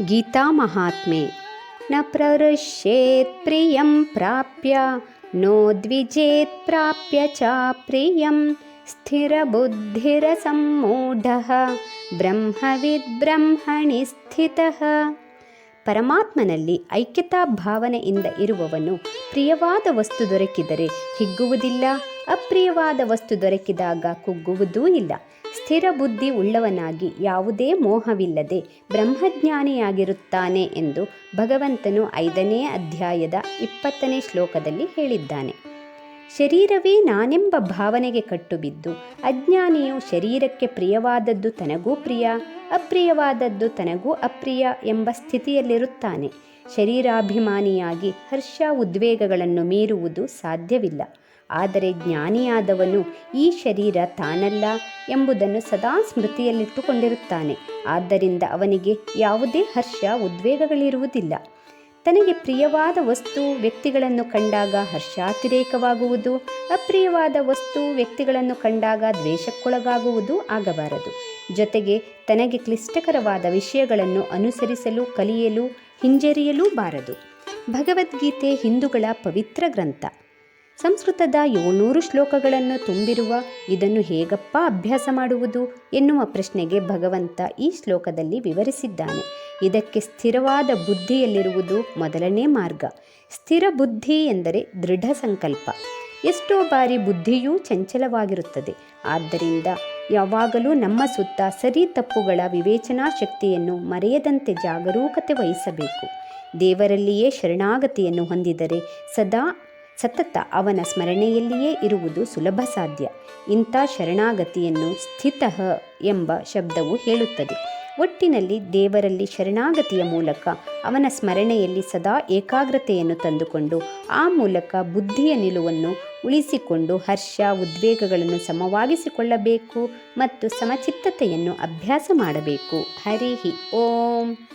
गीतामहात्म्ये न प्ररुष्येत् प्रियं प्राप्य नो द्विजेत् प्राप्य च प्रियं स्थिरबुद्धिरसम्मूढः ब्रह्मविद्ब्रह्मणि स्थितः। ಪರಮಾತ್ಮನಲ್ಲಿ ಐಕ್ಯತಾ ಭಾವನೆಯಿಂದ ಇರುವವನು ಪ್ರಿಯವಾದ ವಸ್ತು ದೊರಕಿದರೆ ಹಿಗ್ಗುವುದಿಲ್ಲ, ಅಪ್ರಿಯವಾದ ವಸ್ತು ದೊರಕಿದಾಗ ಕುಗ್ಗುವುದೂ ಇಲ್ಲ. ಸ್ಥಿರ ಬುದ್ಧಿ ಉಳ್ಳವನಾಗಿ ಯಾವುದೇ ಮೋಹವಿಲ್ಲದೆ ಬ್ರಹ್ಮಜ್ಞಾನಿಯಾಗಿರುತ್ತಾನೆ ಎಂದು ಭಗವಂತನು ಐದನೇ ಅಧ್ಯಾಯದ ಇಪ್ಪತ್ತನೇ ಶ್ಲೋಕದಲ್ಲಿ ಹೇಳಿದ್ದಾನೆ. ಶರೀರವೇ ನಾನೆಂಬ ಭಾವನೆಗೆ ಕಟ್ಟುಬಿದ್ದು, ಅಜ್ಞಾನಿಯು ಶರೀರಕ್ಕೆ ಪ್ರಿಯವಾದದ್ದು ತನಗೂ ಪ್ರಿಯ, ಅಪ್ರಿಯವಾದದ್ದು ತನಗೂ ಅಪ್ರಿಯ ಎಂಬ ಸ್ಥಿತಿಯಲ್ಲಿರುತ್ತಾನೆ. ಶರೀರಾಭಿಮಾನಿಯಾಗಿ ಹರ್ಷ ಉದ್ವೇಗಗಳನ್ನು ಮೀರುವುದು ಸಾಧ್ಯವಿಲ್ಲ. ಆದರೆ ಜ್ಞಾನಿಯಾದವನು ಈ ಶರೀರ ತಾನಲ್ಲ ಎಂಬುದನ್ನು ಸದಾ ಸ್ಮೃತಿಯಲ್ಲಿಟ್ಟುಕೊಂಡಿರುತ್ತಾನೆ. ಆದ್ದರಿಂದ ಅವನಿಗೆ ಯಾವುದೇ ಹರ್ಷ, ಉದ್ವೇಗಗಳಿರುವುದಿಲ್ಲ. ತನಗೆ ಪ್ರಿಯವಾದ ವಸ್ತು ವ್ಯಕ್ತಿಗಳನ್ನು ಕಂಡಾಗ ಹರ್ಷಾತಿರೇಕವಾಗುವುದು, ಅಪ್ರಿಯವಾದ ವಸ್ತು ವ್ಯಕ್ತಿಗಳನ್ನು ಕಂಡಾಗ ದ್ವೇಷಕ್ಕೊಳಗಾಗುವುದು ಆಗಬಾರದು. ಜೊತೆಗೆ ತನಗೆ ಕ್ಲಿಷ್ಟಕರವಾದ ವಿಷಯಗಳನ್ನು ಅನುಸರಿಸಲು, ಕಲಿಯಲು, ಹಿಂಜರಿಯಲೂ ಬಾರದು. ಭಗವದ್ಗೀತೆ ಹಿಂದೂಗಳ ಪವಿತ್ರ ಗ್ರಂಥ. ಸಂಸ್ಕೃತದ ಏಳ್ನೂರು ಶ್ಲೋಕಗಳನ್ನು ತುಂಬಿರುವ ಇದನ್ನು ಹೇಗಪ್ಪ ಅಭ್ಯಾಸ ಮಾಡುವುದು ಎನ್ನುವ ಪ್ರಶ್ನೆಗೆ ಭಗವಂತ ಈ ಶ್ಲೋಕದಲ್ಲಿ ವಿವರಿಸಿದ್ದಾನೆ. ಇದಕ್ಕೆ ಸ್ಥಿರವಾದ ಬುದ್ಧಿಯಲ್ಲಿರುವುದು ಮೊದಲನೇ ಮಾರ್ಗ. ಸ್ಥಿರ ಬುದ್ಧಿ ಎಂದರೆ ದೃಢ ಸಂಕಲ್ಪ. ಎಷ್ಟೋ ಬಾರಿ ಬುದ್ಧಿಯೂ ಚಂಚಲವಾಗಿರುತ್ತದೆ. ಆದ್ದರಿಂದ ಯಾವಾಗಲೂ ನಮ್ಮ ಸುತ್ತ ಸರಿ ತಪ್ಪುಗಳ ವಿವೇಚನಾ ಶಕ್ತಿಯನ್ನು ಮರೆಯದಂತೆ ಜಾಗರೂಕತೆ ವಹಿಸಬೇಕು. ದೇವರಲ್ಲಿಯೇ ಶರಣಾಗತಿಯನ್ನು ಹೊಂದಿದರೆ ಸದಾ ಸತತ ಅವನ ಸ್ಮರಣೆಯಲ್ಲಿಯೇ ಇರುವುದು ಸುಲಭ ಸಾಧ್ಯ. ಇಂಥ ಶರಣಾಗತಿಯನ್ನು ಸ್ಥಿತಃ ಎಂಬ ಶಬ್ದವು ಹೇಳುತ್ತದೆ. ಒಟ್ಟಿನಲ್ಲಿ ದೇವರಲ್ಲಿ ಶರಣಾಗತಿಯ ಮೂಲಕ ಅವನ ಸ್ಮರಣೆಯಲ್ಲಿ ಸದಾ ಏಕಾಗ್ರತೆಯನ್ನು ತಂದುಕೊಂಡು ಆ ಮೂಲಕ ಬುದ್ಧಿಯ ನಿಲುವನ್ನು ಉಳಿಸಿಕೊಂಡು ಹರ್ಷ, ಉದ್ವೇಗಗಳನ್ನು ಸಮವಾಗಿಸಿಕೊಳ್ಳಬೇಕು ಮತ್ತು ಸಮಚಿತ್ತತೆಯನ್ನು ಅಭ್ಯಾಸ ಮಾಡಬೇಕು. ಹರಿಹಿ ಓಂ.